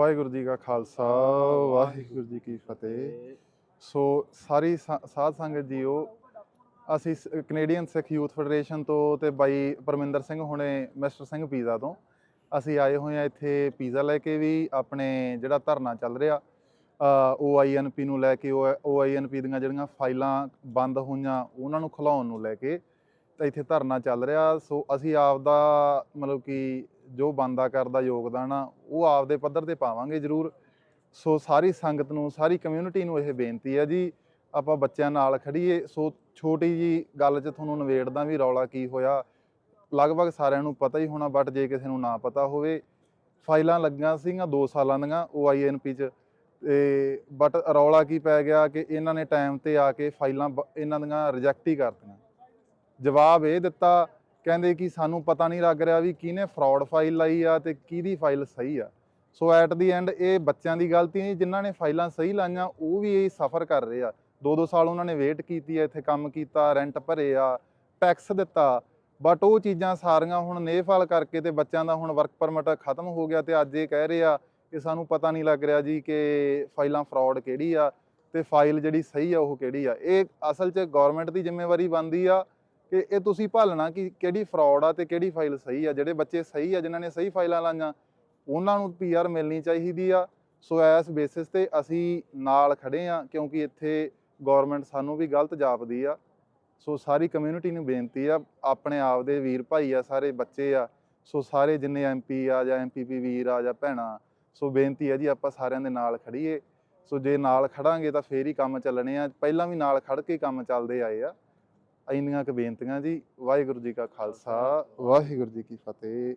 ਵਾਹਿਗੁਰੂ ਜੀ ਕਾ ਖਾਲਸਾ ਵਾਹਿਗੁਰੂ ਜੀ ਕੀ ਫਤਿਹ। ਸੋ ਸਾਰੀ ਸਾਧ ਸੰਗਤ ਜੀਓ ਅਸੀਂ ਸ- ਕੈਨੇਡੀਅਨ ਸਿੱਖ ਯੂਥ ਫੈਡਰੇਸ਼ਨ ਤੋਂ ਤੇ ਬਾਈ ਪਰਮਿੰਦਰ ਸਿੰਘ ਹੁਣੇ ਮਿਸਟਰ ਸਿੰਘ ਪੀਜ਼ਾ ਤੋਂ ਅਸੀਂ ਆਏ ਹੋਏ ਆ ਇੱਥੇ ਪੀਜ਼ਾ ਲੈ ਕੇ ਵੀ ਆਪਣੇ ਜਿਹੜਾ ਧਰਨਾ ਚੱਲ ਰਿਹਾ OINP ਨੂੰ ਲੈ ਕੇ OINP ਦੀਆਂ ਜਿਹੜੀਆਂ ਫਾਈਲਾਂ ਬੰਦ ਹੋਈਆਂ ਉਹਨਾਂ ਨੂੰ ਖੁਲਾਉਣ ਨੂੰ ਲੈ ਕੇ ਤਾਂ ਇੱਥੇ ਧਰਨਾ ਚੱਲ ਰਿਹਾ। ਸੋ ਅਸੀਂ ਆਪ ਦਾ ਮਤਲਬ ਕਿ ਜੋ ਬੰਦਾ ਕਰਦਾ ਯੋਗਦਾਨ ਆ, ਉਹ ਆਪਦੇ ਪੱਧਰ ਤੇ ਪਾਵਾਂਗੇ ਜ਼ਰੂਰ। ਸੋ ਸਾਰੀ ਸੰਗਤ ਨੂੰ, ਸਾਰੀ ਕਮਿਊਨਿਟੀ ਨੂੰ ਇਹ ਬੇਨਤੀ ਹੈ ਜੀ, ਆਪਾਂ ਬੱਚਿਆਂ ਨਾਲ ਖੜੀਏ ਸੋ ਛੋਟੀ ਜੀ ਗੱਲ 'ਚ ਤੁਹਾਨੂੰ ਨਵੇੜਦਾ ਵੀ ਰੌਲਾ ਕੀ ਹੋਇਆ। ਲਗਭਗ ਸਾਰਿਆਂ ਨੂੰ ਪਤਾ ਹੀ ਹੋਣਾ ਬਟ ਜੇ ਕਿਸੇ ਨੂੰ ਨਾ ਪਤਾ ਹੋਵੇ, ਫਾਈਲਾਂ ਲੱਗੀਆਂ ਸੀਗੀਆਂ 2 ਸਾਲਾਂ ਦੀਆਂ OINP 'ਚ। ਤੇ ਬਟ ਰੌਲਾ ਕੀ ਪੈ ਗਿਆ ਕਿ ਇਹਨਾਂ ਨੇ ਟਾਈਮ ਤੇ ਆ ਕੇ ਫਾਈਲਾਂ ਬ- ਇਹਨਾਂ ਦੀਆਂ ਰਿਜੈਕਟ ਹੀ ਕਰਤੀਆਂ। ਜਵਾਬ ਇਹ ਦਿੱਤਾ ਕਹਿੰਦੇ ਕਿ ਸਾਨੂੰ ਪਤਾ ਨਹੀਂ ਲੱਗ ਰਿਹਾ ਵੀ ਕਿਹਨੇ ਫਰਾਡ ਫਾਈਲ ਲਾਈ ਆ ਤੇ ਕਿਹਦੀ ਫਾਈਲ ਸਹੀ ਆ। ਸੋ ਐਟ ਦੀ ਐਂਡ ਇਹ ਬੱਚਿਆਂ ਦੀ ਗਲਤੀ ਨਹੀਂ ਜਿਨ੍ਹਾਂ ਨੇ ਫਾਈਲਾਂ ਸਹੀ ਲਾਈਆਂ, ਉਹ ਵੀ ਇਹ ਸਫਰ ਕਰ ਰਹੇ ਆ। ਦੋ ਦੋ ਸਾਲ ਉਹਨਾਂ ਨੇ ਵੇਟ ਕੀਤੀ ਆ, ਇੱਥੇ ਕੰਮ ਕੀਤਾ ਰੈਂਟ ਭਰੇ ਆ ਟੈਕਸ ਦਿੱਤਾ। ਬਟ ਉਹ ਚੀਜ਼ਾਂ ਸਾਰੀਆਂ ਹੁਣ ਨੇਫਾਲ ਕਰਕੇ ਤੇ ਬੱਚਿਆਂ ਦਾ ਹੁਣ ਵਰਕ ਪਰਮਿਟ ਖਤਮ ਹੋ ਗਿਆ ਤੇ ਅੱਜ ਇਹ ਕਹਿ ਰਹੇ ਆ ਕਿ ਸਾਨੂੰ ਪਤਾ ਨਹੀਂ ਲੱਗ ਰਿਹਾ ਜੀ ਕਿ ਫਾਈਲਾਂ ਫਰਾਡ ਕਿਹੜੀ ਆ ਤੇ ਫਾਈਲ ਜਿਹੜੀ ਸਹੀ ਆ ਉਹ ਕਿਹੜੀ ਆ। ਇਹ ਅਸਲ 'ਚ ਗਵਰਨਮੈਂਟ ਦੀ ਜ਼ਿੰਮੇਵਾਰੀ ਬਣਦੀ ਆ ਕਿ ਇਹ ਤੁਸੀਂ ਭਾਲਣਾ ਕਿ ਕਿਹੜੀ ਫਰਾਡ ਆ ਤੇ ਕਿਹੜੀ ਫਾਈਲ ਸਹੀ ਆ, ਜਿਹੜੇ ਬੱਚੇ ਸਹੀ ਆ, ਜਿਨ੍ਹਾਂ ਨੇ ਸਹੀ ਫਾਈਲਾਂ ਲਾਈਆਂ, ਉਹਨਾਂ ਨੂੰ ਪੀਆਰ ਮਿਲਣੀ ਚਾਹੀਦੀ ਆ। ਸੋ ਐਸ ਬੇਸਿਸ ਤੇ ਅਸੀਂ ਨਾਲ ਖੜੇ ਆ, ਕਿਉਂਕਿ ਇੱਥੇ ਗਵਰਨਮੈਂਟ ਸਾਨੂੰ ਵੀ ਗਲਤ ਜਾਪਦੀ ਆ। ਸੋ ਸਾਰੀ ਕਮਿਊਨਿਟੀ ਨੂੰ ਬੇਨਤੀ ਆ, ਆਪਣੇ ਆਪ ਦੇ ਵੀਰ ਭਾਈ ਆ, ਸਾਰੇ ਬੱਚੇ ਆ, ਸੋ ਸਾਰੇ ਜਿੰਨੇ ਐਮਪੀ ਆ ਜਾਂ ਐਮਪੀਪੀ ਵੀਰ ਆ ਜਾਂ ਭੈਣਾਂ, ਸੋ ਬੇਨਤੀ ਆ ਜੀ ਆਪਾਂ ਸਾਰਿਆਂ ਦੇ ਨਾਲ ਖੜੀਏ। ਸੋ ਜੇ ਨਾਲ ਖੜਾਂਗੇ ਤਾਂ ਫੇਰ ਹੀ ਕੰਮ ਚੱਲਣੇ ਆ। ਪਹਿਲਾਂ ਵੀ ਨਾਲ ਖੜ ਕੇ ਕੰਮ ਚੱਲਦੇ ਆਏ ਆ। ਇੰਨੀਆਂ ਕੁ ਬੇਨਤੀਆਂ ਜੀ ਵਾਹਿਗੁਰੂ ਜੀ ਕਾ ਖਾਲਸਾ ਵਾਹਿਗੁਰੂ ਜੀ ਕੀ ਫਤਿਹ।